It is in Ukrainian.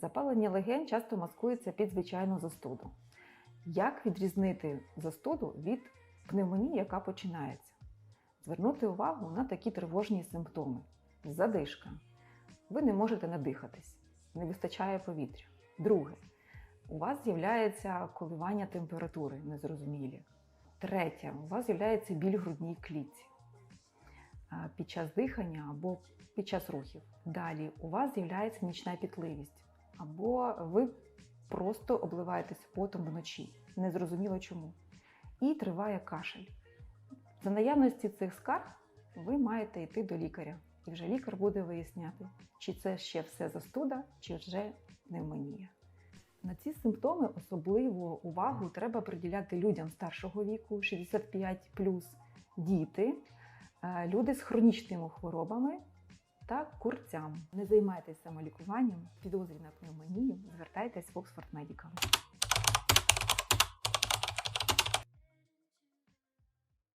Запалення легень часто маскується під звичайну застуду. Як відрізнити застуду від пневмонії, яка починається? Звернути увагу на такі тривожні симптоми: задишка. Ви не можете надихатись, не вистачає повітря. Друге, у вас з'являється коливання температури незрозумілі. Третє, у вас з'являється біль грудній клітці під час дихання або під час рухів. Далі у вас з'являється нічна пітливість, або ви просто обливаєтесь потом вночі, незрозуміло чому. І триває кашель. За наявності цих скарг ви маєте йти до лікаря, і вже лікар буде виясняти, чи це ще все застуда, чи вже пневмонія. На ці симптоми особливу увагу треба приділяти людям старшого віку, 65 діти, е, люди з хронічними хворобами та курцям. Не займайтеся самолікуванням, підозрі на пневмонію, звертайтесь в Oxford Medical.